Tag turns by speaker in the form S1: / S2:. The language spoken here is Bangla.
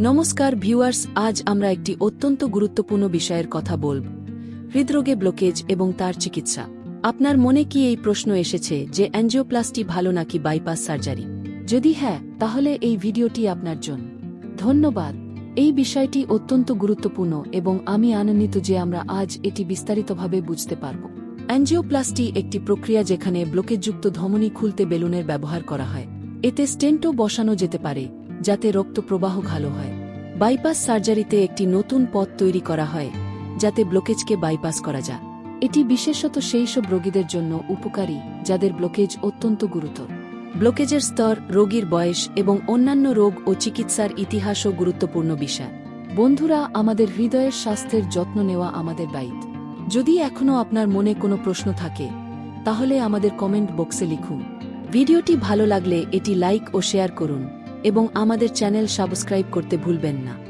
S1: নমস্কার ভিউয়ার্স, আজ আমরা একটি অত্যন্ত গুরুত্বপূর্ণ বিষয়ের কথা বলব। হৃদরোগে ব্লকেজ এবং তার চিকিৎসা। আপনার মনে কি এই প্রশ্ন এসেছে যে অ্যাঞ্জিওপ্লাস্টি ভালো নাকি বাইপাস সার্জারি? যদি হ্যাঁ তাহলে এই ভিডিওটি আপনার জন্য। ধন্যবাদ। এই বিষয়টি অত্যন্ত গুরুত্বপূর্ণ এবং আমি আনন্দিত যে আমরা আজ এটি বিস্তারিতভাবে বুঝতে পারব। অ্যাঞ্জিওপ্লাস্টি একটি প্রক্রিয়া যেখানে ব্লকেজযুক্ত ধমনী খুলতে বেলুনের ব্যবহার করা হয়। এতে স্টেন্টও বসানো যেতে পারে। যাতে রক্ত প্রবাহ ভালো হয়। বাইপাস সার্জারিতে একটি নতুন পথ তৈরি করা হয়, যাতে ব্লকেজকে বাইপাস করা যায়। এটি বিশেষত সেই সব রোগীদের জন্য উপকারী, যাদের ব্লকেজ অত্যন্ত গুরুতর। ব্লকেজের স্তর, রোগীর বয়স এবং অন্যান্য রোগ ও চিকিৎসার ইতিহাসও গুরুত্বপূর্ণ বিষয়। বন্ধুরা, আমাদের হৃদয়ের স্বাস্থ্যের যত্ন নেওয়া আমাদের দায়িত্ব। যদি এখনও আপনার মনে কোনো প্রশ্ন থাকে, তাহলে আমাদের কমেন্ট বক্সে লিখুন। ভিডিওটি ভালো লাগলে এটি লাইক ও শেয়ার করুন। এবং আমাদের চ্যানেল সাবস্ক্রাইব করতে ভুলবেন না।